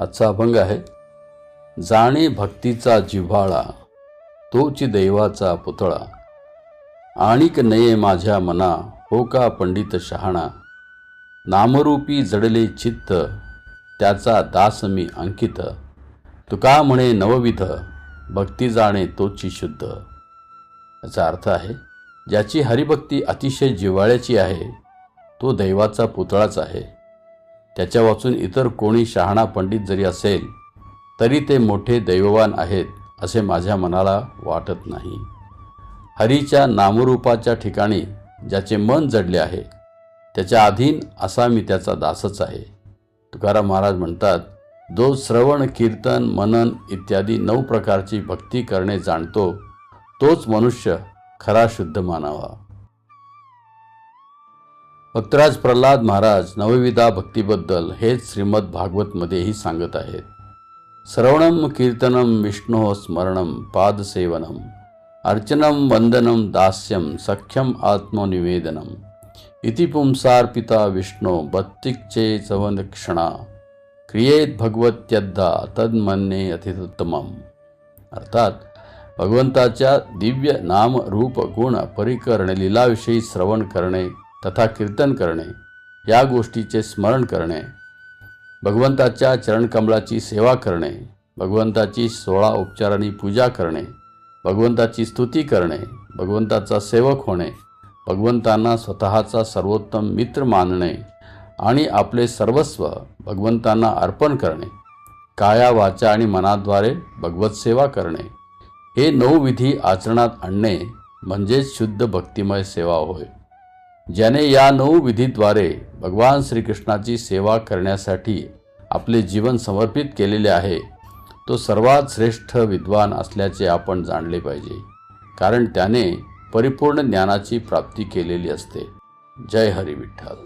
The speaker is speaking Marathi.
आजचा अभंग आहे जाणे भक्तीचा जिव्हाळा तोची दैवाचा पुतळा. आणिक नये माझ्या मना हो का पंडित शहाणा? नामरूपी जडले चित्त त्याचा दास मी अंकित. तुका म्हणे नवविध भक्ती जाणे तोची शुद्ध. याचा अर्थ आहे ज्याची हरिभक्ती अतिशय जिव्हाळ्याची आहे तो दैवाचा पुतळाच आहे. त्याच्या वाचून इतर कोणी शहाणा पंडित जरी असेल तरी ते मोठे दैववान आहेत असे माझ्या मनाला वाटत नाही. हरीच्या नामरूपाच्या ठिकाणी ज्याचे मन जडले आहे त्याच्या अधीन असा मी त्याचा दासच आहे. तुकाराम महाराज म्हणतात जो श्रवण कीर्तन मनन इत्यादी नऊ प्रकारची भक्ती करणे जाणतो तोच मनुष्य खरा शुद्ध मानावा. भक्तराज प्रल्हाद महाराज नवविधा भक्तीबद्दल हेच श्रीमद भागवतमध्येही सांगत आहेत. श्रवणम कीर्तनम विष्णो स्मरणम पादसेवनम अर्चनम वंदनम दास्यम सख्यम आत्मनिवेदनम इति पुंसार्पिता विष्णो बत्तिक्चे क्षणा क्रियेत भगवत्यद्धा तन्मन्ये अतिउत्तमम अर्थात भगवंताच्या दिव्य नाम रूप गुण परिकरण लीलाविषयी श्रवण करणे तथा कीर्तन करणे या गोष्टीचे स्मरण करणे भगवंताच्या चरणकमलाची सेवा करणे भगवंताची सोळा उपचारांनी पूजा करणे भगवंताची स्तुती करणे भगवंताचा सेवक होणे भगवंतांना स्वतःचा सर्वोत्तम मित्र मानणे आणि आपले सर्वस्व भगवंतांना अर्पण करणे काया वाचा आणि मनाद्वारे भगवत सेवा करणे. हे नऊ विधी आचरणात आणणे म्हणजेच शुद्ध भक्तिमय सेवा होय. ज्याने या नऊ विधीद्वारे भगवान श्रीकृष्णाची सेवा करण्यासाठी आपले जीवन समर्पित केलेले आहे तो सर्वात श्रेष्ठ विद्वान असल्याचे आपण जाणले पाहिजे कारण त्याने परिपूर्ण ज्ञानाची प्राप्ती केलेली असते. जय हरी विठ्ठल.